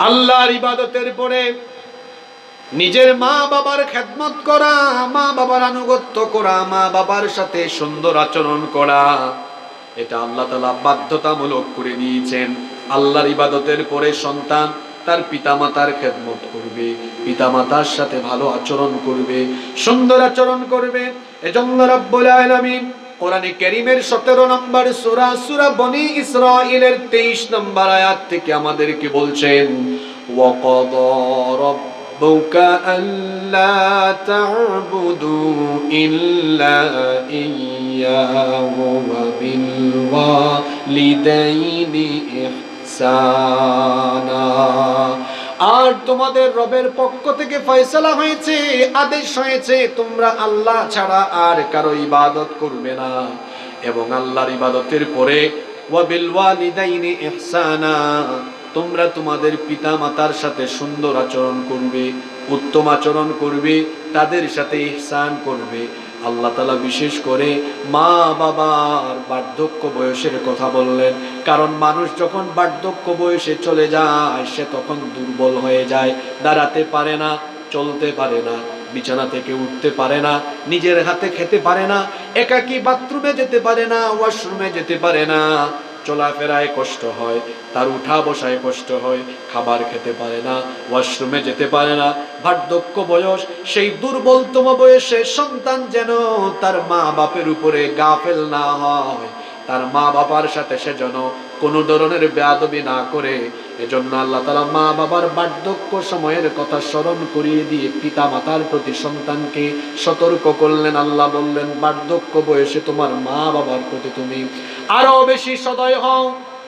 আল্লাহর ইবাদতের পরে নিজের মা বাবার খেদমত করা, মা বাবার আনুগত্য করা, মা বাবার সাথে সুন্দর আচরণ করা, এটা আল্লাহ তালা বাধ্যতামূলক করে নিয়েছেন আল্লাহর ইবাদতের পরে সন্তান তার পিতামাতার খেদমত করবে, পিতামাতার সাথে ভালো আচরণ করবে, সুন্দর আচরণ করবে। এজন্য রব্বুল আলামিন কোরআনে কারীমের 17 নম্বর সূরা সূরা বনি ইসরাঈলের 23 নম্বর আয়াত থেকে আমাদেরকে বলছেন ওয়াকাদা ربك ألا تعبدوا إلا إياه وبالوالدين إحسانا আর তোমাদের রবের পক্ষ থেকে ফয়সালা হয়েছে, আদেশ হয়েছে, তোমরা আল্লাহ ছাড়া আর কারও ইবাদত করবে না। এবং আল্লাহর ইবাদতের পরে তোমরা তোমাদের পিতা মাতার সাথে সুন্দর আচরণ করবে, উত্তম আচরণ করবে, তাদের সাথে ইহসান করবে। আল্লাহ তালা বিশেষ করে মা বাবার বার্ধক্য বয়সের কথা বললেন। কারণ মানুষ যখন বার্ধক্য বয়সে চলে যায়, সে তখন দুর্বল হয়ে যায়, দাঁড়াতে পারে না, চলতে পারে না, বিছানা থেকে উঠতে পারে না, নিজের হাতে খেতে পারে না, একাকি বাথরুমে যেতে পারে না, ওয়াশরুমে যেতে পারে না। চলাফেরায় কষ্ট হয়, তার উঠা বসায় কষ্ট হয়, খাবার খেতে পারে না, ওয়াশরুমে যেতে পারে না, বার্ধক্য বয়স, সেই দুর্বলতম বয়সে সন্তান যেন তার মা বাপের উপরে গাফেল না হয়, তার মা বাবার সাথে সে যেন কোনো ধরনের বেয়াদবি না করে এজন্য আল্লাহ তালা মা বাবার বার্ধক্য সময়ের কথা স্মরণ করিয়ে দিয়ে পিতা মাতার প্রতি সন্তানকে সতর্ক করলেন। আল্লাহ বললেন, বার্ধক্য বয়সে তোমার মা বাবার প্রতি তুমি আরও বেশি সদয় হও।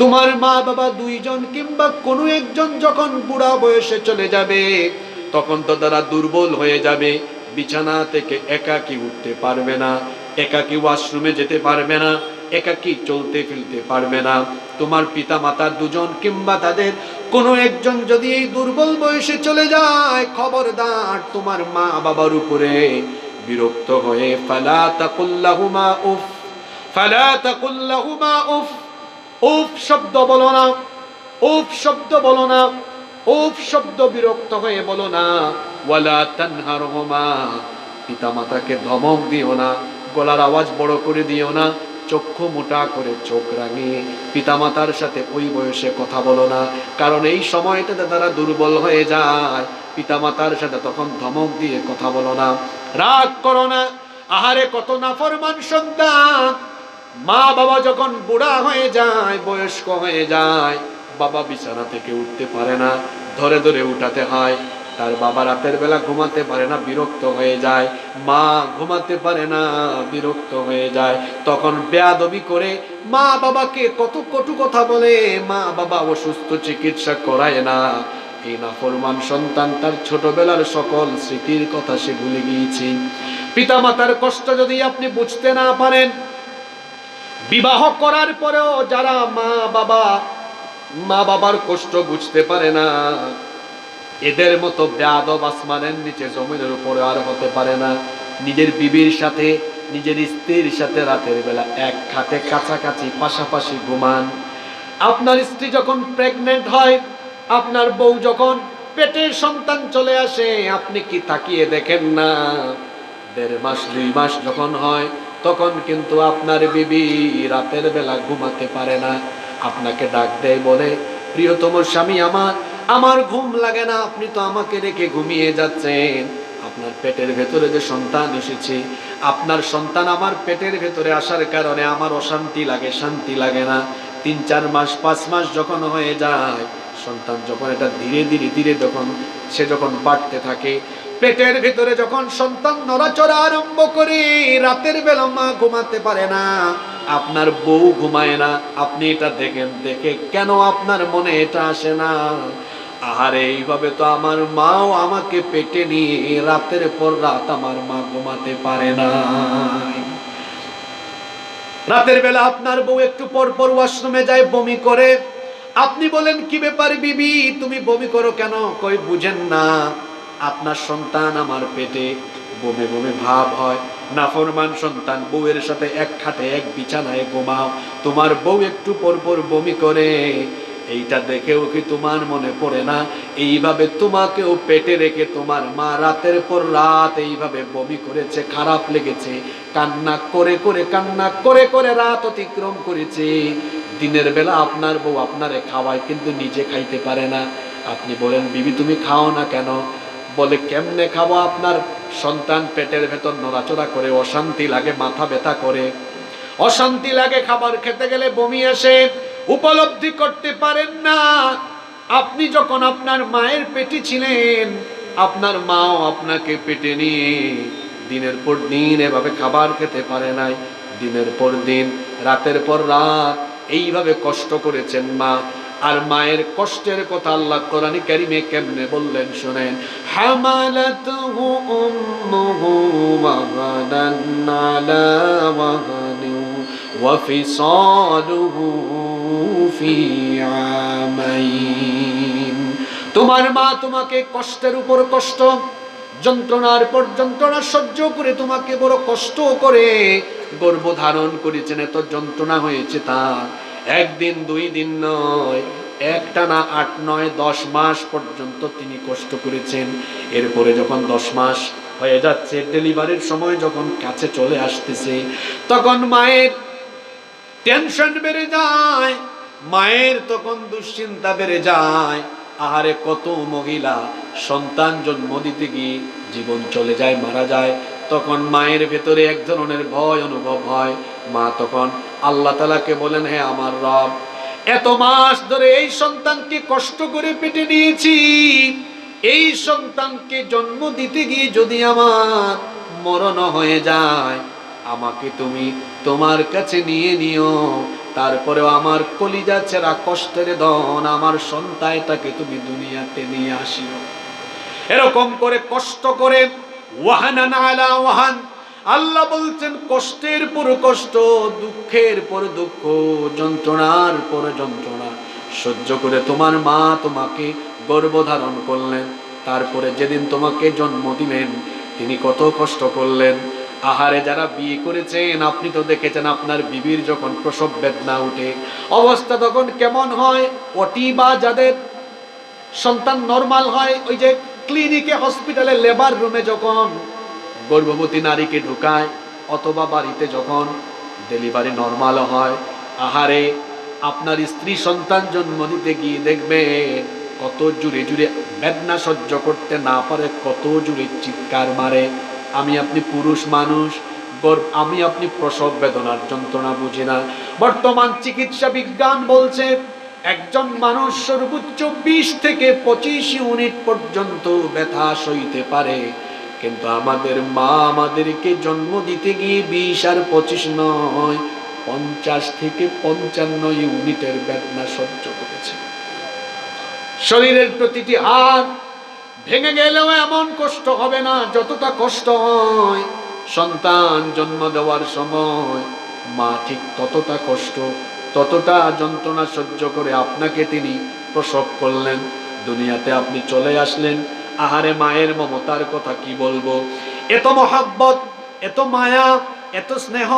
তোমার মা বাবা দুইজন কিংবা কোনো একজন যখন বুড়া বয়সে চলে যাবে, তখন তো তারা দুর্বল হয়ে যাবে। বিছানা থেকে একাকি উঠতে পারবে না, একাকি ওয়াশরুমে যেতে পারবে না, একাকি চলতে ফিরতে পারবে না। তোমার পিতা মাতা দুজন কিংবা তাদের কোনো একজন যদি এই দুর্বল বয়সে চলে যায়, খবরদার তোমার মা বাবার উপরে বিরক্ত হয়ে, ফালা তাকুল্লাহুমা উফ, ফালা তাকুল্লাহুমা উফ উফ শব্দ বলো না। উফ শব্দ বলো না। উফ শব্দ বিরক্ত হয়ে বলো না। ওয়ালা পিতা মাতাকে ধমক দিও না। গলার আওয়াজ বড় করে দিও না। চক্ষু মোটা করে চোখ রাঙিয়ে পিতামাতার সাথে ওই বয়সে কথা বলো না। কারণ এই সময়টাতে তারা দুর্বল হয়ে যায়। পিতামাতার সাথে তখন ধমক দিয়ে কথা বলো না। রাগ করো না। আহারে কত নাফরমান সন্তান। মা বাবা যখন বুড়া হয়ে যায়, বয়স্ক হয়ে যায়, বাবা বিছানা থেকে উঠতে পারে না, ধরে ধরে উঠাতে হয়। তার বাবা রাতের বেলা ঘুমাতে পারে না, বিরক্ত হয়ে যায়। মা ঘুমাতে পারে না, বিরক্ত হয়ে যায়। তখন বেয়াদবি করে মা বাবাকে কত কটু কথা বলে মা বাবা অসুস্থ চিকিৎসা করায় না। এই নাফরমান সন্তান তার ছোটবেলার সকল স্মৃতির কথা সে ভুলে গিয়েছে। পিতামাতার কষ্ট যদি আপনি বুঝতে না পারেন বিবাহ করার পরেও যারা মা বাবা, মা বাবার কষ্ট বুঝতে পারে না, এদের মতো বেয়াদব আসমানের নিচে জমিনের উপরে আর হতে পারে না। নিজের বিবির সাথে, নিজের স্ত্রীর সাথে রাতের বেলা এক খাতে কাছাকাছি পাশাপাশি ঘুমান। আপনার স্ত্রী যখন প্রেগনেন্ট হয়, আপনার বউ যখন পেটের সন্তান চলে আসে, আপনি কি তাকিয়ে দেখেন না? দেড় মাস, দুই মাস যখন হয় তখন কিন্তু আপনার বিবি রাতের বেলা ঘুমাতে পারে না। আপনাকে ডাক দেয়, বলে, প্রিয়তম স্বামী আমার আমার ঘুম লাগে না, আপনি তো আমাকে রেখে ঘুমিয়ে যাচ্ছেন। আপনার পেটের ভেতরে যে সন্তান এসেছে, আপনার সন্তান আমার পেটের ভেতরে আসার কারণে আমার অশান্তি লাগে, শান্তি লাগে না। তিন, চার মাস, পাঁচ মাস যখন হয়ে যায়, সন্তান যখন এটা ধীরে ধীরে ধীরে যখন, সে যখন বাড়তে থাকে পেটের ভিতরে যখন সন্তান নড়াচড়া আরম্ভ করে রাতের বেলা মা ঘুমাতে পারে না, আপনার বউ ঘুমায় না, আপনি এটা দেখেন, দেখে কেন আপনার মনে এটা আসে না? আহারে, এইভাবে তো আমার মাও আমাকে পেটে নিয়ে রাতের পর রাত আমার মা ঘুমাতে পারে না। রাতের বেলা আপনার বউ একটু পর পর ওয়াশরুমে যায়, বমি করে। আপনি বলেন, কি ব্যাপার বিবি? তুমি বমি করো কেন? কই, বুঝেন না। আপনার সন্তান আমার পেটে বমে বমে ভাব হয়। নাফরমান সন্তান, বউয়ের সাথে এক খাটে, এক বিছানায় ঘুমাও। তোমার বউ একটু পর পর বমি করে। এইটা দেখেও কি তোমার মনে পড়ে না? এইভাবে তোমাকেও পেটে রেখে তোমার মা রাতের পর রাত এইভাবে বমি করেছে, খারাপ লেগেছে। কান্না করে করে, কান্না করে করে রাত অতিক্রম করেছে। দিনের বেলা আপনার বউ আপনারে খাওয়ায়, কিন্তু নিজে খাইতে পারে না। আপনি বলেন, বিবি, তুমি খাও না কেন? বলে, কেমনে খাব আপনার সন্তান পেটের ভেতর নড়াচড়া করে, অশান্তি লাগে, মাথা ব্যথা করে? অশান্তি লাগে খাবার খেতে গেলে বমি আসে উপলব্ধি করতে পারেন না। আপনি যখন আপনার মায়ের পেটে ছিলেন, আপনার মাও আপনাকে পেটে নিয়ে দিনের পর দিন এভাবে খাবার খেতে পারে নাই। দিনের পর দিন, রাতের পর রাত, এইভাবে কষ্ট করেছেন মা। আর মায়ের কষ্টের কথা আল্লাহ কোরআনে কারিমে কেমনে বললেন শুনেন? হামালাতহু উম্মুহু ওয়াগাদান আলা ওয়াগানিউ ফি আমাইন। তোমার মা তোমাকে কষ্টের উপর কষ্ট, যন্ত্রণার পর যন্ত্রণা সহ্য করে তোমাকে বড় কষ্ট করে গর্ভ ধারণ করেছেন এত যন্ত্রণা হয়েছে তার। একদিন, দুই দিন নয়, একটানা আট নয়, দশ মাস পর্যন্ত তিনি কষ্ট করেছেন। এরপরে যখন দশ মাস হয়ে যাচ্ছে, ডেলিভারির সময় যখন কাছে চলে আসতেছে, তখন মায়ের টেনশন বেড়ে যায়, মায়ের তখন দুশ্চিন্তা বেড়ে যায়। আহারে, কত মহিলা সন্তান জন্ম দিতে গিয়ে জীবন চলে যায়, মারা যায়। তখন মায়ের ভেতরে এক ধরনের ভয় অনুভব হয়। মা তখন আল্লাহ তালাকে বলেন হ্যাঁ আমার রব, এত মাস ধরে এই সন্তানকে কষ্ট করে পেটে নিয়েছি। এই সন্তানকে জন্ম দিতে গিয়ে যদি আমার মরণ হয়ে যায়, আমাকে তুমি তোমার কাছে নিয়ে নিও। তারপরেও আমার কলিজা ছেঁড়া কষ্টের দন আমার সন্তানটাকে তুমি দুনিয়াতে নিয়ে আসিও। এরকম করে কষ্ট করে, ওয়াহানান আলা ওয়াহান আল্লাহ বলছেন, কষ্টের পর কষ্ট, দুঃখের পর দুঃখ, যন্ত্রণার পর যন্ত্রণা। সহ্য করে তোমার মা তোমাকে গর্ভধারণ করলেন। তারপরে যেদিন তোমাকে জন্ম দিলেন, তিনি কত কষ্ট করলেন। আহারে যারা বিয়ে করেছেন, আপনি তো দেখেছেন আপনার বিবির যখন প্রসব বেদনা উঠে, অবস্থা তখন কেমন হয়? অটি বা যাদের সন্তান নর্মাল হয়, ওই যে ক্লিনিকে হসপিটালে লেবার রুমে যখন গর্ভবতী নারীকে ঢুকায়, অথবা বাড়িতে যখন ডেলিভারি নর্মাল হয়, আহারে আপনার স্ত্রী সন্তান জন্ম দিতে গিয়ে দেখবে কত জুড়ে জুড়ে বেদনা সহ্য করতে না পারে, কত জুড়ে চিৎকার মারে। আমি আপনি পুরুষ মানুষ আমি আপনি প্রসব বেদনার যন্ত্রণা বুঝি না। বর্তমান চিকিৎসা বিজ্ঞান বলছে একজন মানুষ সর্বোচ্চ বিশ থেকে পঁচিশ ইউনিট পর্যন্ত ব্যথা সইতে পারে। কিন্তু আমাদের মা আমাদেরকে জন্ম দিতে গিয়ে বিশ আর পঁচিশ নয়, পঞ্চাশ থেকে পঞ্চান্ন ইউনিটের বেদনা সহ্য করেছে। শরীরের প্রতিটি হাত ভেঙে গেলেও এমন কষ্ট হবে না যতটা কষ্ট হয়। সন্তান জন্ম দেওয়ার সময় মা ঠিক ততটা কষ্ট, ততটা যন্ত্রণা সহ্য করে আপনাকে তিনি প্রসব করলেন। দুনিয়াতে আপনি চলে আসলেন আহারে মায়ের মমতার কথা কি বলব? এত মহাব্বত, এত মায়া, এত স্নেহ,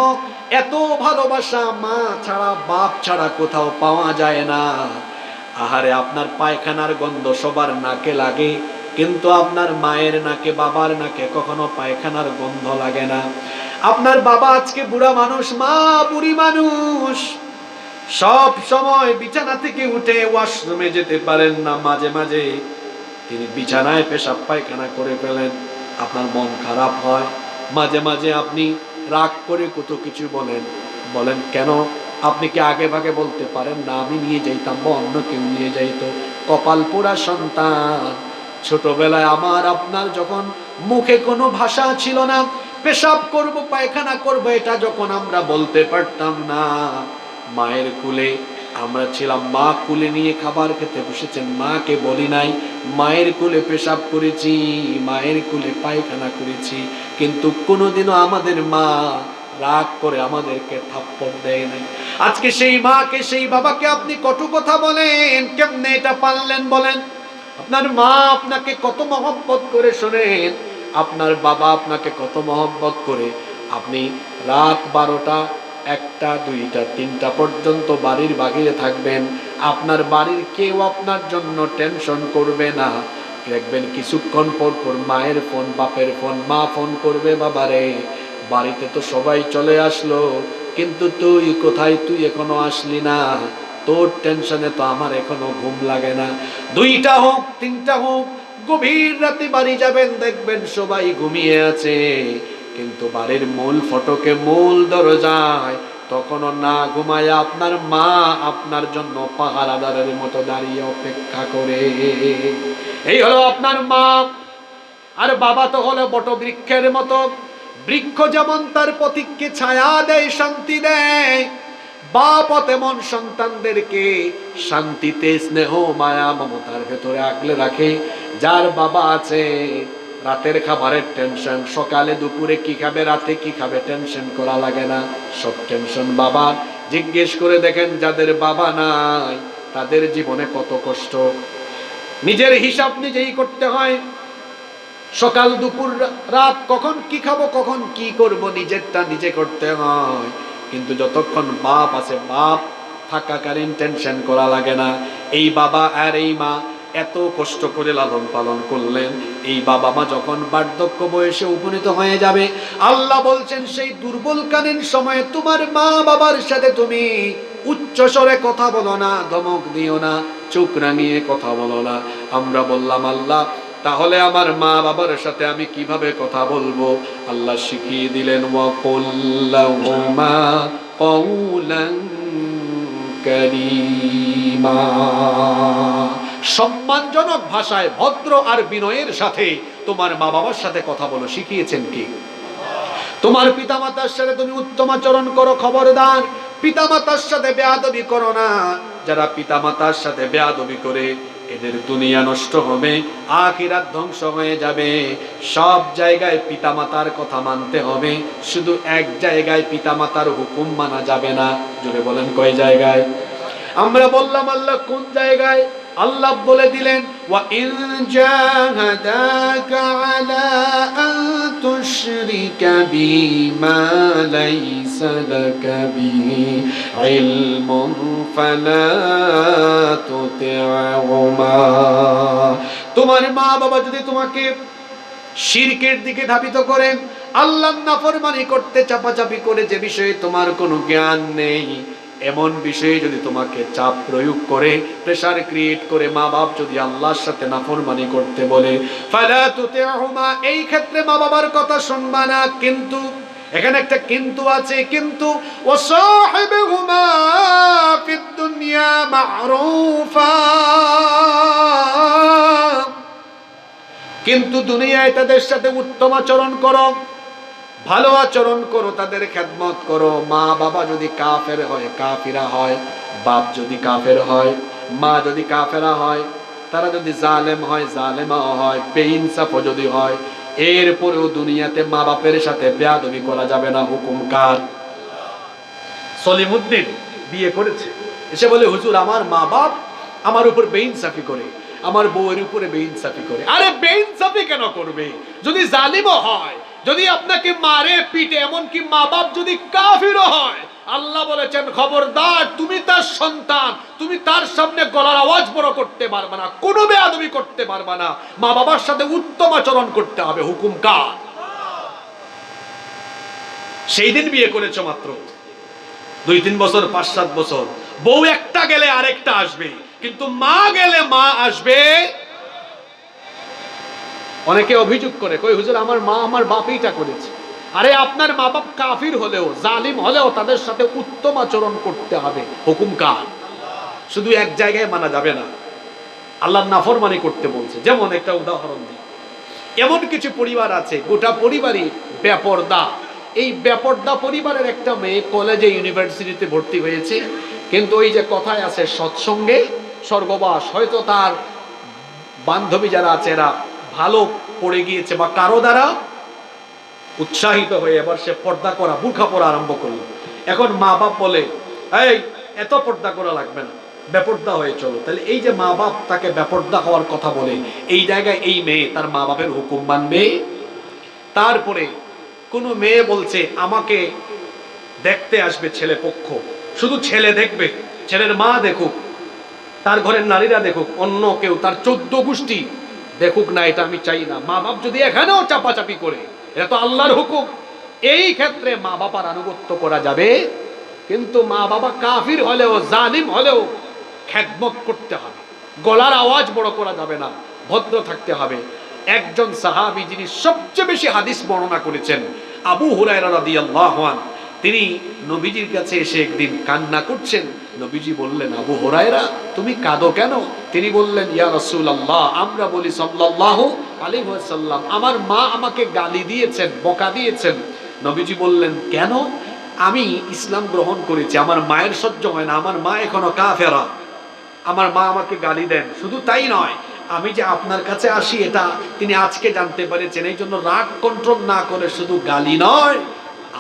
এত ভালোবাসা মা ছাড়া, বাপ ছাড়া কোথাও পাওয়া যায় না। আহারে আপনার পায়খানার গন্ধ সবার নাকে লাগে, কিন্তু আপনার মায়ের নাকে, বাবার নাকে কখনো পায়খানার গন্ধ লাগে না। আপনার বাবা আজকে বুড়া মানুষ, মা বুড়ি মানুষ। সব সময় বিছানা থেকে উঠে ওয়াশরুমে যেতে পারেন না মাঝে মাঝে। তিনি বিছানায় পেশাব পায়খানা করে ফেলেন। আপনার মন খারাপ হয়। মাঝে মাঝে আপনি রাগ করে কত কিছু বলেন। বলেন, কেন? আপনি কি আগে ভাগে বলতে পারেন না? আমি নিয়ে যাইতাম বা অন্য কেউ নিয়ে যাইতো। কপাল পোড়া সন্তান। ছোটবেলায় আমার আপনার যখন মুখে কোনো ভাষা ছিল না, পেশাব করব, পায়খানা করব, এটা যখন আমরা বলতে পারতাম না। মায়ের কুলে আমরা ছিলাম মা কুলে নিয়ে খাবার খেতে বসেছেন। মাকে বলি নাই, মায়ের কুলে পেশাব করেছি, মায়ের কুলে পায়খানা করেছি। কিন্তু কোনোদিনও আমাদের মা রাগ করে আমাদেরকে থাপ্পড় দেয় নাই। আজকে সেই মাকে, সেই বাবাকে আপনি কটু কথা বলেন, কেমনে এটা পারলেন বলেন? আপনার মা আপনাকে কত মহব্বত করে শোনেন, আপনার বাবা আপনাকে কত মহব্বত করে। আপনি রাত বারোটা একটা, দুইটা, তিনটা পর্যন্ত বাড়ির বাগিয়ে থাকবেন। আপনার বাড়ির কেউ আপনার জন্য টেনশন করবে না। দেখবেন কিছুক্ষণ পর পর মায়ের ফোন, বাপের ফোন, মা ফোন করবে, বাবারে, বাড়িতে তো সবাই চলে আসলো। কিন্তু তুই কোথায়? তুই এখনও আসলি না। তোর টেনশনে তো আমার এখনও ঘুম লাগে না। দুইটা হোক, তিনটা হোক, গভীর রাতে বাড়ি যাবেন। দেখবেন সবাই ঘুমিয়ে আছে। কিন্তু বাড়ির মূল ফটকে মূল দরজায় তখনও না ঘুমায় আপনার মা, আপনার জন্য পাহারাদারের মতো দাঁড়িয়ে অপেক্ষা করে। এই হলো আপনার মা। আর বাবা তো হলো বট বৃক্ষের মতো। বৃক্ষ যেমন তার প্রতীককে ছায়া দেয়, শান্তি দেয়, বাপ তেমন সন্তানদেরকে শান্তিতে স্নেহ, মায়া, মমতার ভেতরে আগলে রাখে। যার বাবা আছে রাতের খাবারের টেনশন সকালে, দুপুরে কি খাবে, রাতে কি খাবে টেনশন করা লাগে না। সব টেনশন বাবা জিজ্ঞেস করে দেখেন যাদের বাবা নাই, তাদের জীবনে কত কষ্ট। নিজের হিসাব নিজেই করতে হয়। সকাল, দুপুর, রাত কখন কি খাব, কখন কি করব, নিজেরটা নিজে করতে হয়। কিন্তু যতক্ষণ বাপ আছে, বাপ থাকাকালীন টেনশন করা লাগে না। এই বাবা আর এই মা এত কষ্ট করে লালন পালন করলেন। এই বাবা মা যখন বার্ধক্য বয়সে উপনীত হয়ে যাবে, আল্লাহ বলছেন, সেই দুর্বলকালীন সময়ে তোমার মা বাবার সাথে তুমি উচ্চ স্বরে কথা বলো না, ধমক দিও না, চোখ রাঙিয়ে কথা বলো না। আমরা বললাম, আল্লাহ, তাহলে আমার মা বাবার সাথে আমি কীভাবে কথা বলব? আল্লাহ শিখিয়ে দিলেন ওয়াকুল্লাহুমা সম্মানজনক ভাষায় ভদ্র আর বিনয়ের সাথে তোমার মা বাবার সাথে কথা বলো, শিখিয়েছেন কি? তোমার পিতামাতার সাথে তুমি উত্তম আচরণ করো, খবরদার। পিতামাতার সাথে বেয়াদবি করো না। যারা পিতামাতার সাথে বেয়াদবি করে, এদের দুনিয়া নষ্ট হবে, আখিরাত ধ্বংস হয়ে যাবে। সব জায়গায় পিতামাতার কথা মানতে হবে। শুধু এক জায়গায় পিতামাতার হুকুম মানা যাবে না। জোরে বলেন কয় জায়গায়? আমরা বললাম, আল্লাহ কোন জায়গায়? আল্লাহ বলে দিলেন, ওয়া তোমার মা বাবা যদি তোমাকে শিরকের দিকে ধাবিত করেন আল্লাহ নাফরমানি করতে চাপাচাপি করে, যে বিষয়ে তোমার কোনো জ্ঞান নেই এমন বিষয়ে যদি তোমাকে চাপ প্রয়োগ করে প্রেসার ক্রিয়েট করে মা বাপ যদি আল্লাহর সাথে নাফরমানি করতে বলে এই ক্ষেত্রে মা বাবার কথা শুনবা না, কিন্তু এখানে একটা কিন্তু আছে, কিন্তু দুনিয়া কিন্তু দুনিয়ায় তাদের সাথে উত্তম আচরণ করো। ভালো আচরণ করো, তাদের খেদমত করো। মা, বাবা যদি কাফের হয়, কাফিরা হয়, বাপ যদি কাফের হয়, মা যদি কাফেরা হয়, তারা যদি জালেম হয় জালেমা হয় বেইনসাফ যদি হয়, এরপরেও দুনিয়াতে মা বাপের সাথে বেয়াদবি করা যাবে না। হুকুম কার? সলিমুদ্দিন বিয়ে করেছে। এসে বলে, হুজুর, আমার মা বাপ আমার উপর বেইনসাফি করে, আমার বউয়ের উপরে বেইনসাফি করে। আরে, বেইনসাফি কেন করবে? যদি জালিমও হয় যদি আপনাকে মারে পিটে, এমনকি মা বাপ যদি কাফিরও হয়, আল্লাহ বলেছেন, খবরদার, তুমি তার সন্তান, তুমি তার সামনে গলার আওয়াজ বড় করতে পারবে না, কোনো বেয়াদবি করতে পারবে না। মা বাবার সাথে উত্তম আচরণ করতে হবে, হুকুম কার? সেই দিন বিয়ে করেছ মাত্র। দুই, তিন বছর, পাঁচ, সাত বছর। বউ একটা গেলে আরেকটা আসবে, কিন্তু মা গেলে মা আসবে অনেকে অভিযোগ করে, কই হুজুর, আমার মা আমার বাপইটা করেছে। আরে আপনার মা বাপ কাফির হলেও, জালিম হলেও তাদের সাথে উত্তম আচরণ করতে হবে। হুকুম কার? শুধু এক জায়গায় মানা যাবে না। আল্লাহ নাফরমানি করতে বলছে। যেমন একটা উদাহরণ দিই। এমন কিছু পরিবার আছে, গোটা পরিবারই বেপর্দা। এই বেপর্দা পরিবারের একটা মেয়ে কলেজে, ইউনিভার্সিটিতে ভর্তি হয়েছে। কিন্তু ওই যে কথায় আছে, সৎসঙ্গে স্বর্গবাস। হয়তো তার বান্ধবী যারা আছে, এরা ভালো পড়ে গিয়েছে বা কারও দ্বারা উৎসাহিত হয়ে এবার সে পর্দা করা, বুর্খা পরা আরম্ভ করল। এখন মা বাপ বলে, এই, এত পর্দা করা লাগবে না, বেপর্দা হয়ে চলো। তাহলে এই যে মা বাপ তাকে বেপর্দা হওয়ার কথা বলে, এই জায়গায় এই মেয়ে তার মা বাপের হুকুম মানবে। তারপরে কোনো মেয়ে বলছে, আমাকে দেখতে আসবে ছেলে পক্ষ। শুধু ছেলে দেখবে, ছেলের মা দেখুক, তার ঘরের নারীরা দেখুক, অন্য কেউ, তার চোদ্দ গোষ্ঠী দেখুক না, এটা আমি চাই না। মা বাপ যদি এখানেও চাপাচাপি করে, এটা তো আল্লাহর হুকুম। এই ক্ষেত্রে মা বাবার আনুগত্য করা যাবে, কিন্তু মা বাবা কাফির হলেও, জালিম হলেও খেদমত করতে হবে। গলার আওয়াজ বড় করা যাবে না, ভদ্র থাকতে হবে। একজন সাহাবি যিনি সবচেয়ে বেশি হাদিস বর্ণনা করেছেন, আবু হুরায়রা তিনি নবীজির কাছে এসে একদিন কান্না করছেন। নবীজি বললেন, আবু হরায়রা, তুমি কাঁদো কেন? তিনি বললেন, ইয়া রাসূলুল্লাহ, আমরা বলি সাল্লাল্লাহু আলাইহি ওয়াসাল্লাম। আমার মা আমাকে গালি দিয়েছেন, বকা দিয়েছেন। নবীজি বললেন, কেন? আমি ইসলাম গ্রহণ করেছি, আমার মায়ের সহ্য হয় না, আমার মা এখনও কা ফেরা আমার মা আমাকে গালি দেন, শুধু তাই নয়, আমি যে আপনার কাছে আসি, এটা তিনি আজকে জানতে পেরেছেন। এই জন্য রাগ কন্ট্রোল না করে শুধু গালি নয়,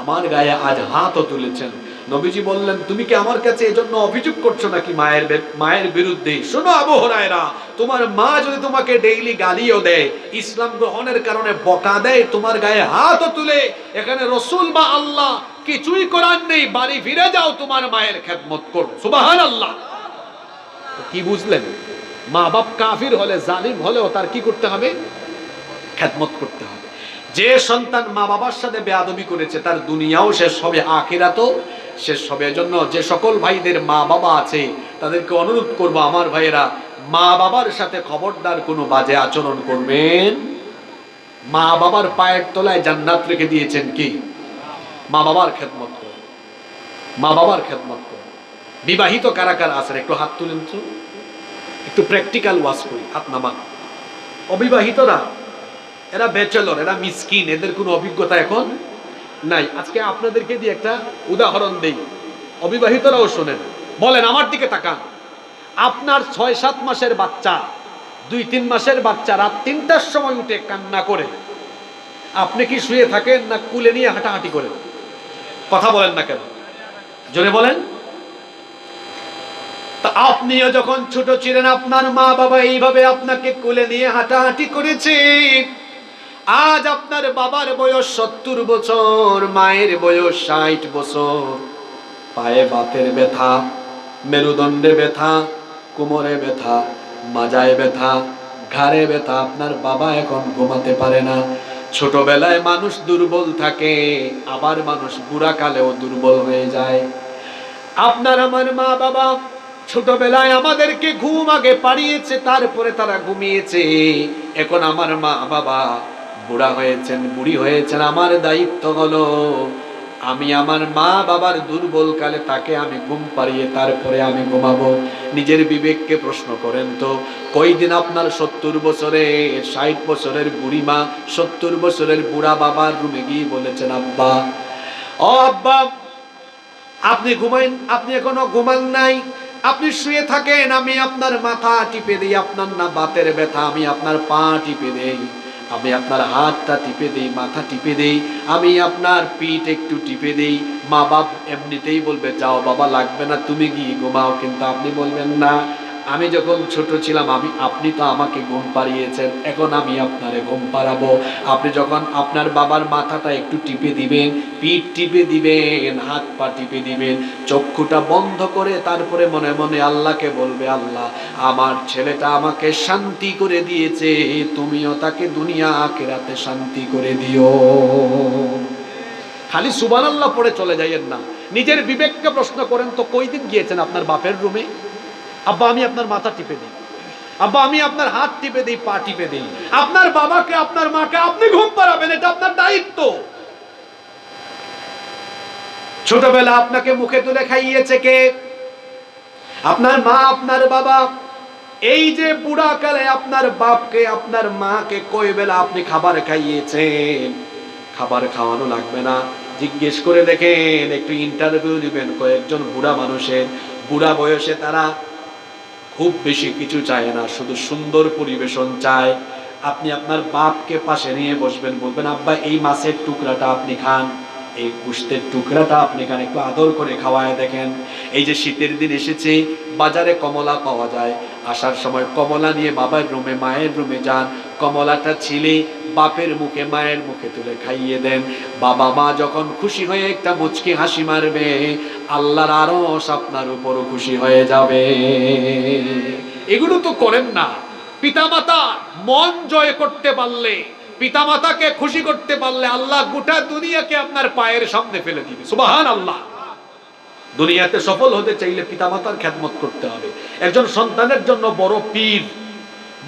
আমার গায়ে আজ হাতও তুলেছেন। নবীজি বললেন, তুমি কি আমার কাছে এজন্য অভিযোগ করছ নাকি মায়ের মায়ের বিরুদ্ধে? শোনো আবু হরায়রা, তোমার মা যদি তোমাকে ডেইলি গালিও দেয়, ইসলাম গ্রহণের কারণে বকা দেয়, তোমার গায়ে হাতও তুলে, এখানে রসুল বা আল্লাহ কিছুই করার নেই, বাড়ি ফিরে যাও, তোমার মায়ের খেদমত করো। সুবাহান আল্লাহ কি বুঝলেন? মা বাপ কাফির হলে, জালিম হলেও তার কি করতে হবে? খেদমত করতে হবে। যে সন্তান মা বাবার সাথে বেয়াদবি করেছে, তার দুনিয়াও শেষ হবে, আখিরাতও শেষ হবে। এজন্য যে সকল ভাইদের মা বাবা আছে, তাদেরকে অনুরোধ করব, আমার ভাইয়েরা মা বাবার সাথে খবরদার কোনো বাজে আচরণ করবেন। মা বাবার পায়ের তলায় জান্নাত রেখে দিয়েছেন কি? মা বাবার খেদমত করুন মা বাবার খেদমত করুন বিবাহিত কারা কারা আছেন? একটু হাত তুলেন তো। একটু প্র্যাকটিক্যাল ওয়াজ করি, হাত নামান। অবিবাহিতরা, এরা ব্যাচেলর এরা মিসকিন এদের কোনো অভিজ্ঞতা এখন? নাই। আজকে আপনাদেরকে দিয়ে একটা উদাহরণ দেই। অবিবাহিতরাও শোনেন। বলেন, আমার দিকে তাকান। আপনার ছয়, সাত মাসের বাচ্চা, দুই, তিন মাসের বাচ্চা রাত তিনটার সময় উঠে কান্না করে। আপনি কি শুয়ে থাকেন না কুলে নিয়ে হাঁটাহাঁটি করেন? কথা বলেন না কেন? জোরে বলেন। তা আপনিও যখন ছোট ছিলেন, আপনার মা বাবা এইভাবে আপনাকে কুলে নিয়ে হাঁটাহাঁটি করেছে। আজ আপনার বাবার বয়স সত্তর বছর, মায়ের বয়স ষাট বছর। পায়ে বাতের ব্যথা, মেরুদণ্ডে ব্যথা, কোমরে ব্যথা, মাজায় ব্যথা, ঘাড়ে ব্যথা, আপনার বাবা এখন ঘুমাতে পারে না। ছোটবেলায় মানুষ দুর্বল থাকে, আবার মানুষ বুড়াকালেও দুর্বল হয়ে যায়। আপনার আমার মা বাবা ছোটবেলায় আমাদেরকে ঘুম আগে পাড়িয়েছে, তারপরে তারা ঘুমিয়েছে। এখন আমার মা বাবা বুড়া হয়েছেন, বুড়ি হয়েছেন, আমার দায়িত্ব হলো আমি আমার মা বাবার দুর্বল কালে তাকে আমি ঘুম পাড়িয়ে তারপরে আমি ঘুমাবো। নিজের বিবেককে প্রশ্ন করেন তো, কয়দিন আপনার সত্তর বছরে ষাট বছরের বুড়ি মা, সত্তর বছরের বুড়া বাবার রুমে গিয়ে বলেছেন, আব্বা, ও আব্বা, আপনি ঘুমাইন, আপনি এখনও ঘুমান নাই, আপনি শুয়ে থাকেন, আমি আপনার মাথা টিপে দিই, আপনার না বাতের ব্যথা, আমি আপনার পা টিপে দেই। আমি আপনার হাতটা টিপে দেই, মাথা টিপে দেই, আমি আপনার পিঠ একটু টিপে দেই। মা বাপ এমনিতেই বলবে, যাও বাবা, লাগবে না, তুমি গিয়ে ঘুমাও। কিন্তু আপনি বলবেন, না আমি যখন ছোট ছিলাম, আমি, আপনি তো আমাকে ঘুম পাড়িয়েছেন। এখন আমি আপনারে ঘুম পাড়াবো। আপনি যখন আপনার বাবার মাথাটা একটু টিপে দিবেন, পিঠ টিপে দিবেন, হাত পা টিপে দিবেন, চক্ষুটা বন্ধ করে তারপরে মনে মনে আল্লাহকে বলবে, আল্লাহ, আমার ছেলেটা আমাকে শান্তি করে দিয়েছে। তুমিও তাকে দুনিয়া আখেরাতে শান্তি করে দিও। খালি সুবান আল্লাহ পড়ে চলে যাইয়েন না। নিজের বিবেককে প্রশ্ন করেন, তো কই দিন গিয়েছেন আপনার বাপের রুমে? আব্বা, আমি আপনার মাথা টিপে দিই। আব্বা, আমি আপনার হাত টিপে দিই, পা টিপে দিই। আপনার বাবাকে, আপনার মাকে আপনি ঘুম পাড়াবেন, এটা আপনার দায়িত্ব। ছোটবেলা আপনাকে মুখে তুলে খাইয়েছে কে? আপনার মা, আপনার বাবা। এই যে বুড়া কালে আপনার বাপকে, আপনার মাকে কই বেলা আপনি খাবার খাইয়েছেন? খাবার খাওয়ানো লাগবে না। জিজ্ঞেস করে দেখেন, একটু ইন্টারভিউ দিবেন কয়েকজন বুড়া মানুষের। বুড়া বয়সে তারা খুব বেশি কিছু চায় না, শুধু সুন্দর পরিবেশন চায়। আপনি আপনার বাপকে পাশে নিয়ে বসবেন, বলবেন, আব্বা, এই মাছের টুকরাটা আপনি খান। এই গুস্তের টুকরাটা আপনি খান একটু আদর করে খাওয়ায় দেখেন। এই যে শীতের দিন এসেছে, বাজারে কমলা পাওয়া যায়। আসার সময় কমলা নিয়ে বাবার রুমে, মায়ের রুমে যান। কমলাটা ছিলে বাপের মুখে, মায়ের মুখে তুলে খাইয়ে দেন। বাবা মা যখন খুশি হয়ে একটা মুচকি হাসি মারবে, আল্লাহর আরও আপনার উপরও খুশি হয়ে যাবে। এগুলো তো করেন না। পিতামাতা মন জয় করতে পারলে পিতামাতাকে খুশি করতে পারলে আল্লাহ গোটা দুনিয়াকে আপনার পায়ের সামনে ফেলে দিবে। সুবাহান আল্লাহ দুনিয়াতে সফল হতে চাইলে পিতামাতার খ্যাতমত করতে হবে। একজন সন্তানের জন্য বড় পীর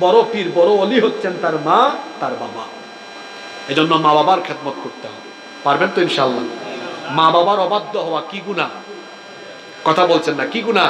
বড় পীর, বড় অলি হচ্ছেন তার মা, তার বাবা। এজন্য মা বাবার খ্যাতমত করতে হবে। পারবেন তো ইনশাল্লাহ মা বাবার অবাধ্য হওয়া কি গুণা কথা বলছেন না, কি গুণা